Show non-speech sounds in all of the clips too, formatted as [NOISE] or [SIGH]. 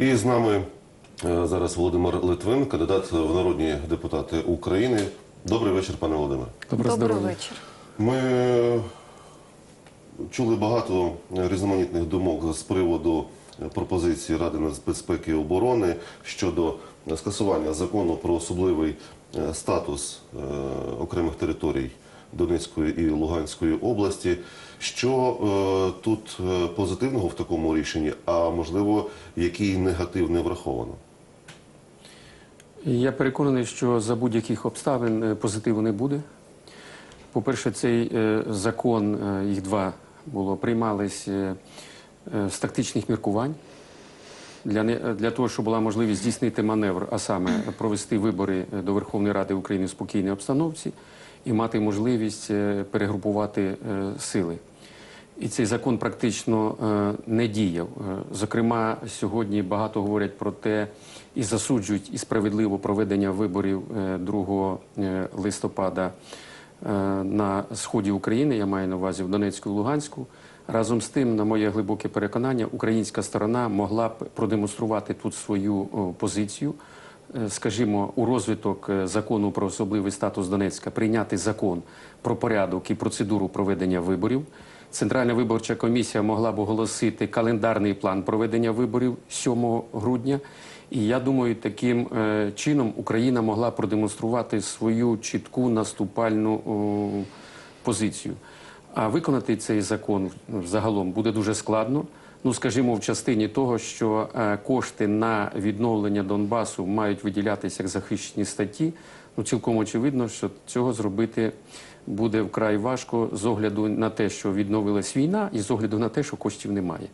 І з нами е, зараз Володимир Литвин, кандидат в народні депутати України. Добрий вечір, пане Володимире. Добре Добрий вечір. Ми е, чули багато різноманітних думок з приводу пропозиції Ради нацбезпеки і оборони щодо скасування закону про особливий е, статус окремих територій Донецької і Луганської області. Що е, тут е, позитивного в такому рішенні, а можливо, який негатив не враховано? Я переконаний, що за будь-яких обставин е, позитиву не буде. По-перше, цей е, закон, їх два було, приймались з тактичних міркувань для, не- для того, щоб була можливість здійснити маневр, а саме провести вибори до Верховної Ради України в спокійній обстановці і мати можливість е, перегрупувати е, сили. І цей закон практично е, не діяв. Зокрема, сьогодні багато говорять про те і засуджують і справедливо проведення виборів е, 2 е, листопада на сході України. Я маю на увазі в Донецьку і Луганську. Разом з тим, на моє глибоке переконання, українська сторона могла б продемонструвати тут свою позицію. Е, Скажімо, у розвиток е, закону про особливий статус Донецька прийняти закон про порядок і процедуру проведення виборів. Центральна виборча комісія могла б оголосити календарний план проведення виборів 7 грудня. І я думаю, таким е, чином Україна могла продемонструвати свою чітку наступальну позицію. А виконати цей закон загалом буде дуже складно. Ну, скажімо, в частині того, що е, кошти на відновлення Донбасу мають виділятися як захищені статті. Ну, цілком очевидно, що цього зробити буде вкрай важко з огляду на те, що відновилась війна, і з огляду на те, що коштів немає.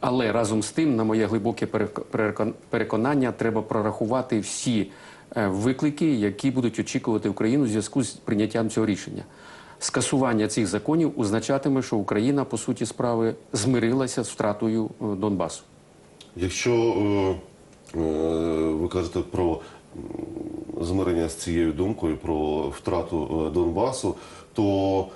Але разом з тим, на моє глибоке перек- переконання, треба прорахувати всі е, виклики, які будуть очікувати Україну в зв'язку з прийняттям цього рішення. Скасування цих законів означатиме, що Україна, по суті справи, змирилася з втратою е, Донбасу. Якщо е, е, ви кажете про змирення з цією думкою, про втрату е, Донбасу, то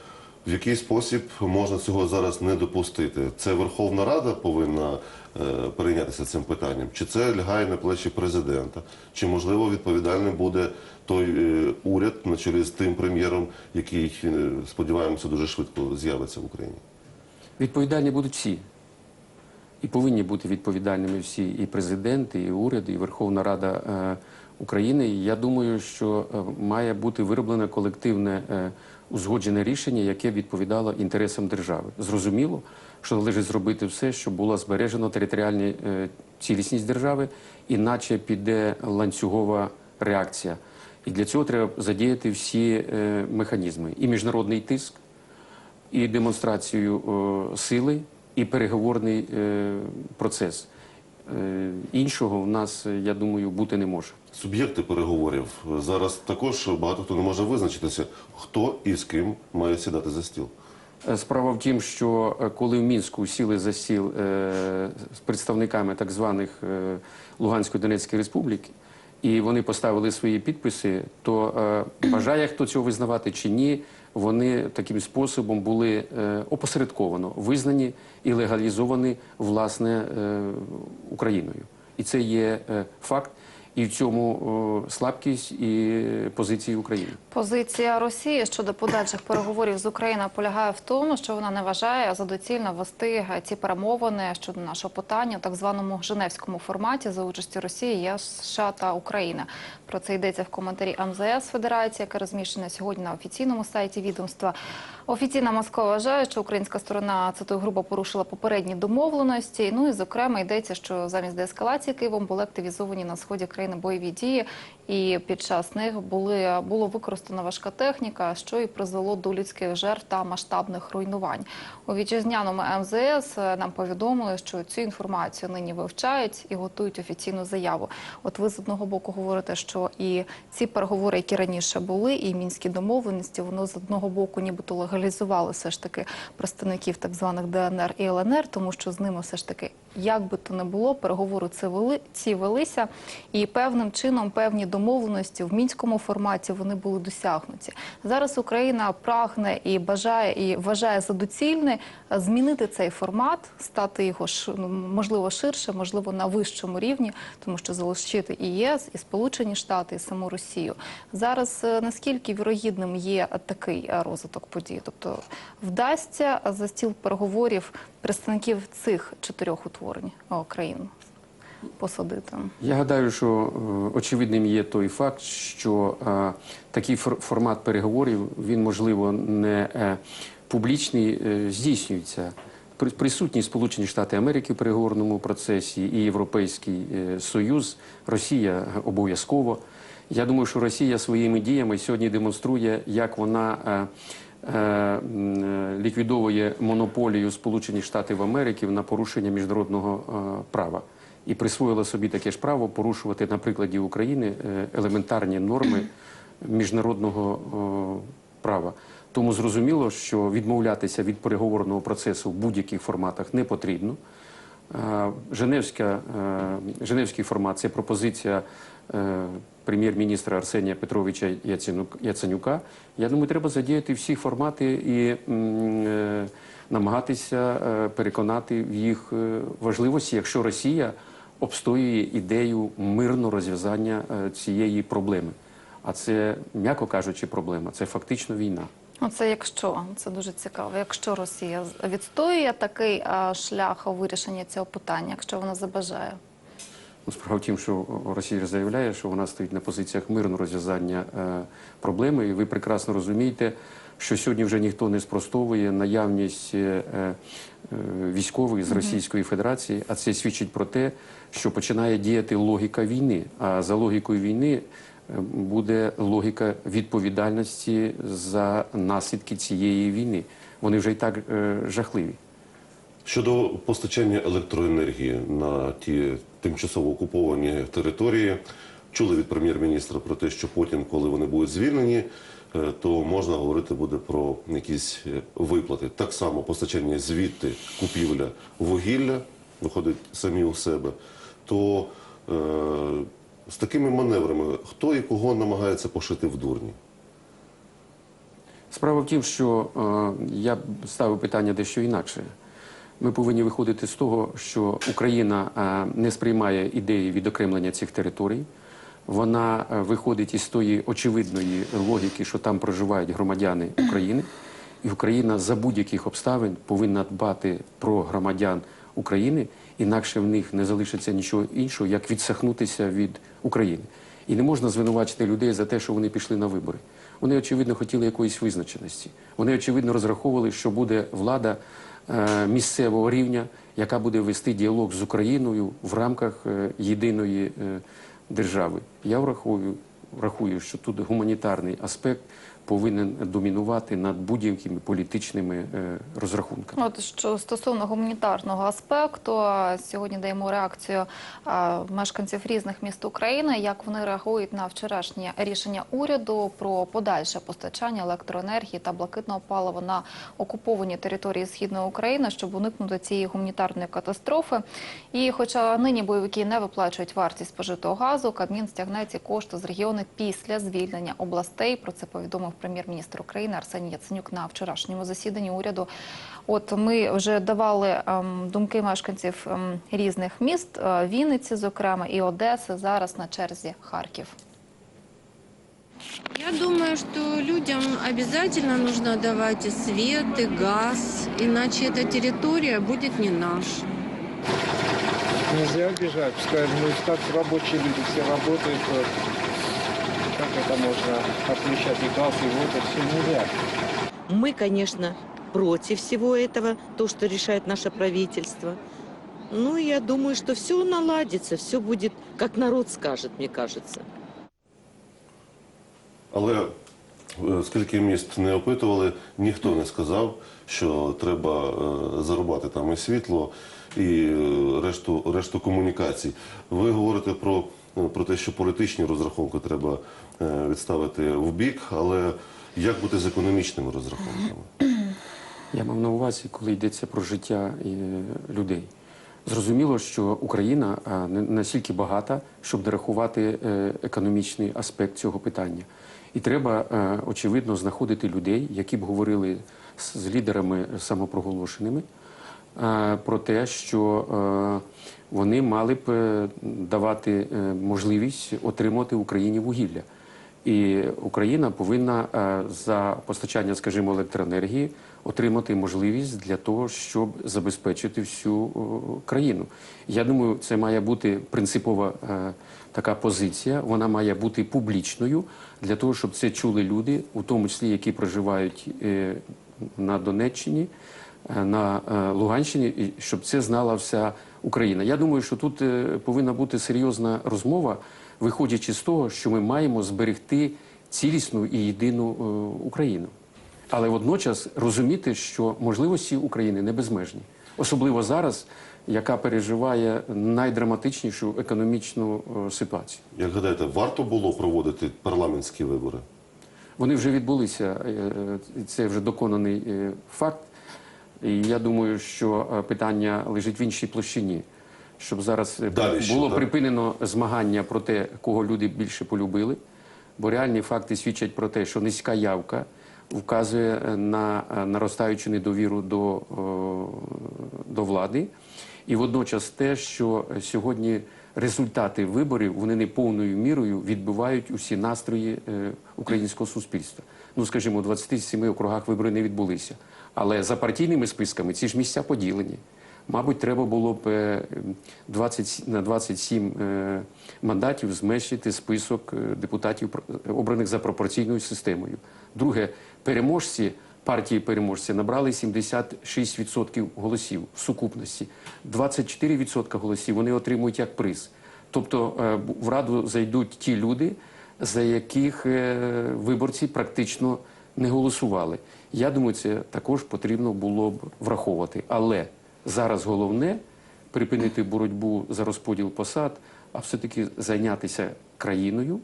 в який спосіб можна цього зараз не допустити? Це Верховна Рада повинна е, перейнятися цим питанням? Чи це лягає на плечі президента? Чи можливо відповідальним буде той е, уряд на чолі з тим прем'єром, який е, сподіваємося дуже швидко з'явиться в Україні? Відповідальні будуть всі. І повинні бути відповідальними всі і президенти, і уряд, і Верховна Рада України. Я думаю, що е, має бути вироблене колективне е, узгоджене рішення, яке відповідало інтересам держави. Зрозуміло, що належить зробити все, щоб була збережена територіальна е, цілісність держави, іначе піде ланцюгова реакція. І для цього треба задіяти всі механізми: і міжнародний тиск, і демонстрацію сили, і переговорний процес. Іншого в нас, я думаю, бути не може. Суб'єкти переговорів зараз також багато хто не може визначитися, хто і з ким має сідати за стіл. Е, Справа в тім, що е, коли в Мінську сіли за стіл е, з представниками так званих е, Луганської Донецької Республіки, і вони поставили свої підписи, то е, бажає хто цього визнавати чи ні, вони таким способом були е, опосередковано визнані і легалізовані власне е, Україною. І це є е, факт, і в цьому о, слабкість і позиції України. Позиція Росії щодо подальших переговорів з Україною полягає в тому, що вона не вважає за доцільно вести ці перемовини щодо нашого питання у так званому Женевському форматі за участі Росії, ЄС, США та України. Про це йдеться в коментарі МЗС Федерації, яка розміщена сьогодні на офіційному сайті відомства. Офіційна Москва вважає, що українська сторона цитую грубо порушила попередні домовленості. Ну і зокрема йдеться, що замість деескалації Києвом були активізовані на сході країни бойові дії, і під час них були було використана важка техніка, що і призвело до людських жертв та масштабних руйнувань. У вітчизняному МЗС нам повідомили, що цю інформацію нині вивчають і готують офіційну заяву. От ви з одного боку говорите, що і ці переговори, які раніше були, і мінські домовленості, воно з одного боку, нібито легалізували все ж таки представників так званих ДНР і ЛНР, тому що з ними все ж таки, як би то не було, переговори це вели ці велися, і певним чином певні домовленості в мінському форматі вони були досягнуті. Зараз Україна прагне і бажає і вважає за доцільне е, змінити цей формат, стати його ну, можливо ширше, можливо на вищому рівні, тому що залишити і ЄС, і Сполучені Штати, і саму Росію. Зараз е, наскільки вірогідним є такий е, розвиток подій? Тобто вдасться за стіл переговорів представників цих чотирьох утворень країн посадити? Я гадаю, що е, очевидним є той факт, що е, такий фор- формат переговорів він можливо не е, публічний, е, здійснюється. При- Присутні Сполучені Штати Америки в переговорному процесі і Європейський е, Союз, Росія обов'язково. Я думаю, що Росія своїми діями сьогодні демонструє, як вона е, е, ліквідовує монополію Сполучених Штатів Америки на порушення міжнародного е, права і присвоїла собі таке ж право порушувати на прикладі України е, елементарні норми [CLEARS THROAT] міжнародного права. Тому зрозуміло, що відмовлятися від переговорного процесу в будь-яких форматах не потрібно. Е, Женевська, е, Женевський формат це пропозиція прем'єр-міністра Арсенія Петровича Яценюк- Яценюка. Я думаю, треба задіяти всі формати і намагатися переконати в їх важливості, якщо Росія обстоює ідею мирного розв'язання е, цієї проблеми. А це, м'яко кажучи, проблема, це фактично війна. Оце якщо це дуже цікаво. Якщо Росія відстоює такий шлях у вирішенні цього питання, якщо вона забажає. Ну, Справа в тім, що Росія заявляє, що вона стоїть на позиціях мирного розв'язання е, проблеми, і ви прекрасно розумієте, що сьогодні вже ніхто не спростовує наявність е, е, військових з Російської Федерації, а це свідчить про те, що починає діяти логіка війни. А за логікою війни е, буде логіка відповідальності за наслідки цієї війни. Вони вже і так жахливі. Щодо постачання електроенергії на ті тимчасово окуповані території, чули від прем'єр-міністра про те, що потім, коли вони будуть звільнені, то можна говорити буде про якісь е, виплати. Так само постачання звідти купівля вугілля виходить самі у себе. То е, з такими маневрами хто і кого намагається пошити в дурні? Справа в тім, що е, я ставив питання дещо інакше. Ми повинні виходити з того, що Україна е, не сприймає ідеї відокремлення цих територій. Вона е, виходить із тої очевидної логіки, що там проживають громадяни України, і Україна за будь-яких обставин повинна дбати про громадян України, інакше в них не залишиться нічого іншого, як відсахнутися від України. І не можна звинувачити людей за те, що вони пішли на вибори. Вони, очевидно, хотіли якоїсь визначеності. Вони, очевидно, розраховували, що буде влада е, місцевого рівня, яка буде вести діалог з Україною в рамках е, єдиної е, держави. Я враховую, рахую, що тут гуманітарний аспект повинен домінувати над будь-якими політичними е, розрахунками. От що стосовно гуманітарного аспекту, сьогодні даємо реакцію мешканців різних міст України, як вони реагують на вчорашнє рішення уряду про подальше постачання електроенергії та блакитного палива на окуповані території східної України, щоб уникнути цієї гуманітарної катастрофи. І, хоча нині бойовики не виплачують вартість спожитого газу, Кабмін стягне ці кошти з регіону після звільнення областей. Про це повідомив прем'єр-міністр України Арсеній Яценюк на вчорашньому засіданні уряду. От ми вже давали ем, думки мешканців ем, різних міст е, Вінниці, зокрема, і Одеси. Зараз на черзі Харків. Я думаю, что людям обязательно нужно давать и свет, и газ, иначе эта территория будет не наша. Нельзя бежать, пускай ну, как рабочие люди все работают вот. Как это можно отключать и газ, и воду, все нельзя. Мы, конечно, против всего этого, то, что решает наше правительство. Ну, я думаю, что все наладится, все будет, как народ скажет, мне кажется. Але е, скільки міст не опитували, ніхто не сказав, що треба е, зарубати там і світло, і е, решту, решту комунікацій. Ви говорите про, е, про те, що політичні розрахунки треба е, відставити в бік, але як бути з економічними розрахунками? Я мав на увазі, коли йдеться про життя е, людей. Зрозуміло, що Україна е, не настільки багата, щоб дорахувати е, економічний аспект цього питання. І треба, е, очевидно, знаходити людей, які б говорили з лідерами самопроголошеними е, про те, що е, вони мали б е, давати е, можливість отримати Україні вугілля. І Україна повинна е, за постачання, скажімо, електроенергії отримати можливість для того, щоб забезпечити всю країну. Я думаю, це має бути принципова е, така позиція. Вона має бути публічною для того, щоб це чули люди, у тому числі які проживають е, на Донеччині, е, на е, Луганщині, і щоб це знала вся Україна. Я думаю, що тут е, повинна бути серйозна розмова, виходячи з того, що ми маємо зберегти цілісну і єдину е, Україну. Але водночас розуміти, що можливості України не безмежні, особливо зараз, яка переживає найдраматичнішу економічну е, ситуацію. Як гадаєте, варто було проводити парламентські вибори? Вони вже відбулися, е, це вже доконаний факт. І я думаю, що питання лежить в іншій площині, щоб зараз е, Далі що, було так? припинено змагання про те, кого люди більше полюбили. Бо реальні факти свідчать про те, що низька явка вказує е, на е, наростаючу недовіру до, до влади. І водночас те, що сьогодні результати виборів вони не повною мірою відбивають усі настрої українського суспільства. Ну, скажімо, у 27 округах вибори не відбулися. Але за партійними списками ці ж місця поділені. Мабуть, треба було б е, 20, на 27 е, мандатів зменшити список е, депутатів, обраних за пропорційною системою. Друге, переможці партії переможці набрали 76% голосів в сукупності. 24% голосів вони отримують як приз. Тобто е, в раду зайдуть ті люди, за яких е, виборці практично не голосували. Я думаю, це також потрібно було б враховувати. Але зараз головне припинити боротьбу за розподіл посад, а все-таки зайнятися країною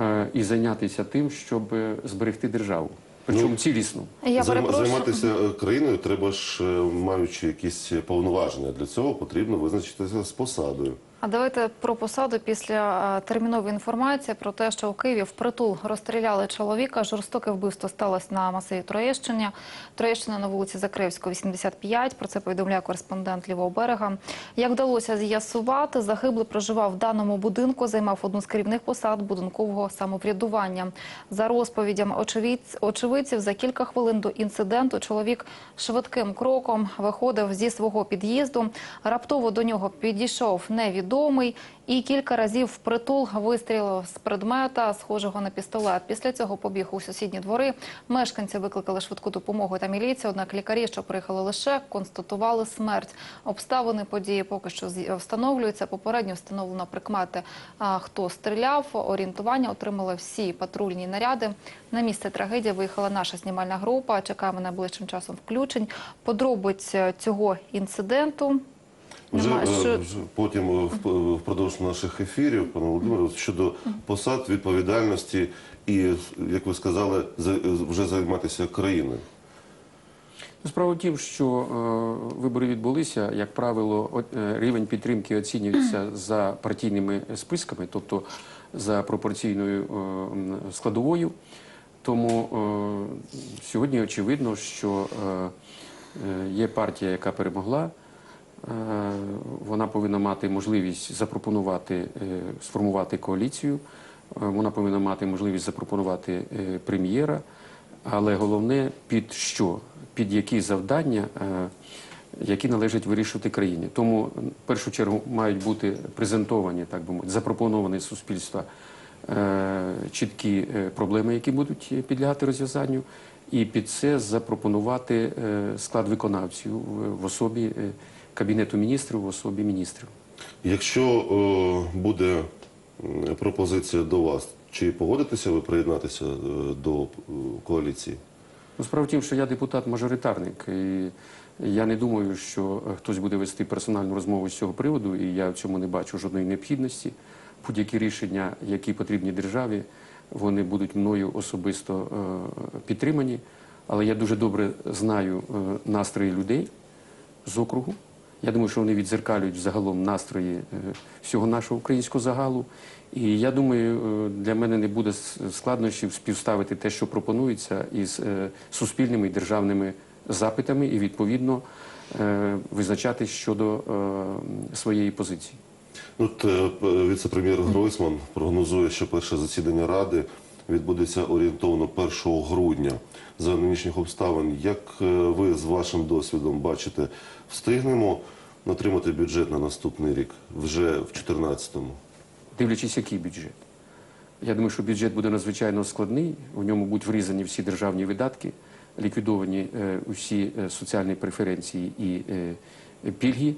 е, і зайнятися тим, щоб зберегти державу. Причому Ну, цілісно. Я Займа- Займатися е, країною треба ж, е, маючи якісь повноваження. Для цього потрібно визначитися з посадою. А давайте про посаду після термінової інформації про те, що у Києві впритул розстріляли чоловіка. Жорстоке вбивство сталося на масиві Троєщині. Троєщина на вулиці Закревського, 85. Про це повідомляє кореспондент Лівого берега. Як вдалося з'ясувати, загиблий проживав в даному будинку, займав одну з керівних посад будинкового самоврядування. За розповідями очевидць- очевидців, за кілька хвилин до інциденту чоловік швидким кроком виходив зі свого під'їзду. Раптово до нього підійшов невідомий і кілька разів впритул вистрілив з предмета, схожого на пістолет. Після цього побіг у сусідні двори. Мешканці викликали швидку допомогу та міліцію. Однак лікарі, що приїхали лише, констатували смерть. Обставини події поки що встановлюються. Попередньо встановлено прикмети, хто стріляв. Орієнтування отримали всі патрульні наряди. На місце трагедії виїхала наша знімальна група. Чекаємо найближчим часом включень. Подробиць е, цього інциденту. Вже, Немає, е, що- потім е, впродовж наших ефірів, пане Володимире, щодо посад, відповідальності і, як ви сказали, за- вже займатися країною. Ну, Справа в тім, що е, вибори відбулися, як правило, от, е, рівень підтримки оцінюється за партійними списками, тобто за пропорційною е, складовою. Тому е, сьогодні очевидно, що е, е, є партія, яка перемогла. Е, Вона повинна мати можливість запропонувати, е, сформувати коаліцію. Е, Вона повинна мати можливість запропонувати прем'єра. Але головне під що? Під які завдання, які належать вирішувати країні. Тому в першу чергу мають бути презентовані, так би мовити, запропоновані суспільства чіткі проблеми, які будуть підлягати розв'язанню, і під це запропонувати склад виконавців в, особі кабінету міністрів, в особі міністрів. Якщо е, буде пропозиція до вас, чи погодитеся ви приєднатися е, до е, коаліції? Ну, справа в тім, що я депутат-мажоритарник, і я не думаю, що е, хтось буде вести персональну розмову з цього приводу, і я в цьому не бачу жодної необхідності. Будь-які рішення, які потрібні державі, вони будуть мною особисто е, підтримані. Але я дуже добре знаю е, настрої людей з округу. Я думаю, що вони відзеркалюють загалом настрої е, всього нашого українського загалу. І я думаю, е, для мене не буде складнощів співставити те, що пропонується, із е, суспільними і державними запитами, і відповідно визначати щодо своєї позиції. От віце-прем'єр Гройсман прогнозує, що перше засідання Ради відбудеться орієнтовно 1 грудня. За нинішніх обставин, як е, ви з вашим досвідом бачите, встигнемо отримати бюджет на наступний рік вже в 2014-му? дивлячись, який бюджет. Я думаю, що бюджет буде надзвичайно складний. У ньому будуть врізані всі державні видатки, ліквідовані е, усі е, соціальні преференції і пільги.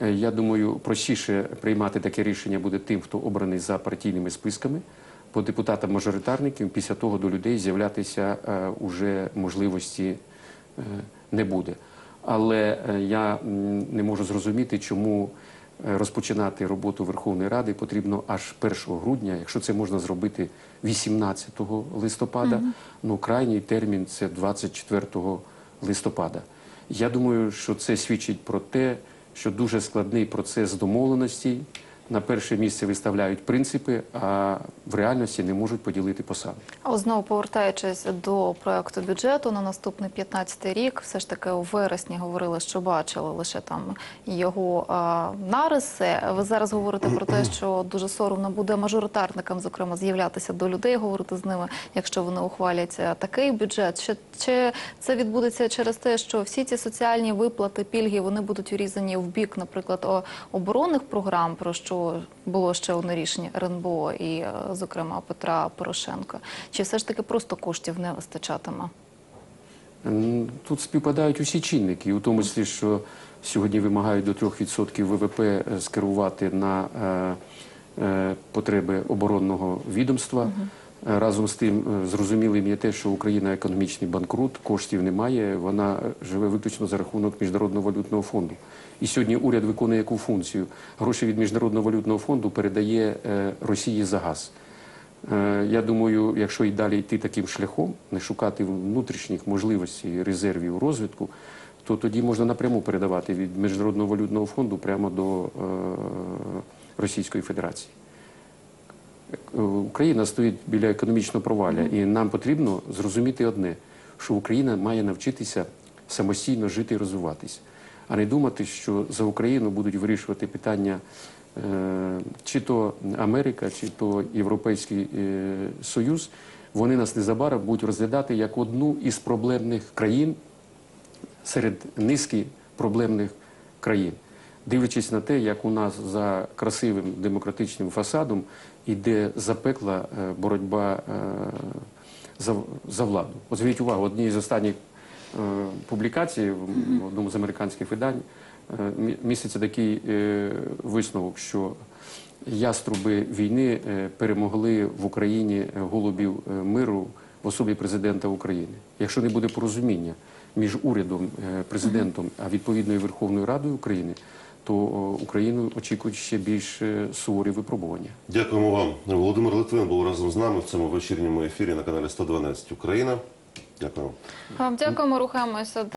Я думаю, простіше приймати таке рішення буде тим, хто обраний за партійними списками. По депутатам-мажоритарникам після того до людей з'являтися е, уже можливості е, не буде. Але е, я не можу зрозуміти, чому розпочинати роботу Верховної Ради потрібно аж 1 грудня, якщо це можна зробити 18 листопада. Ну крайній термін це 24 листопада. Я думаю, що це свідчить про те, що дуже складний процес домовленості. На перше місце виставляють принципи, а в реальності не можуть поділити посади. А знову повертаючись до проекту бюджету на наступний 15 рік, все ж таки у вересні говорили, що бачили лише там його а, нариси. Ви зараз говорите про те, що дуже соромно буде мажоритарникам, зокрема, з'являтися до людей, говорити з ними, якщо вони ухвалять такий бюджет. Чи, чи це відбудеться через те, що всі ці соціальні виплати, пільги вони будуть урізані в бік, наприклад, оборонних програм, про що було ще одне рішення РНБО і, е, зокрема, Петра Порошенка? Чи все ж таки просто коштів не вистачатиме? Тут співпадають усі чинники, у тому числі, що сьогодні вимагають до 3% ВВП е, скерувати на е, потреби оборонного відомства. Разом з тим, е, зрозумілим є те, що Україна економічний банкрут, коштів немає, вона живе виключно за рахунок Міжнародного валютного фонду. І сьогодні уряд виконує яку функцію? Гроші від Міжнародного валютного фонду передає е, Росії за газ. Е, Я думаю, якщо і далі йти таким шляхом, не шукати внутрішніх можливостей резервів розвитку, то тоді можна напряму передавати від Міжнародного валютного фонду прямо до Російської Федерації. Україна стоїть біля економічного провалля, і нам потрібно зрозуміти одне, що Україна має навчитися самостійно жити і розвиватися, а не думати, що за Україну будуть вирішувати питання е, чи то Америка, чи то Європейський е, Союз. Вони нас незабаром будуть розглядати як одну із проблемних країн серед низки проблемних країн, дивлячись на те, як у нас за красивим демократичним фасадом іде запекла е, боротьба е, за, за владу. От зверніть увагу, одній з останніх е, публікацій в одному з американських видань міститься такий висновок, що яструби війни перемогли в Україні голубів миру в особі президента України. Якщо не буде порозуміння між урядом, президентом, а відповідно і Верховною Радою України, то Україну очікують ще більш е, суворі випробування. Дякуємо вам. Володимир Литвин був разом з нами в цьому вечірньому ефірі на каналі 112 Україна. Дякую. Вам дякуємо, рухаємося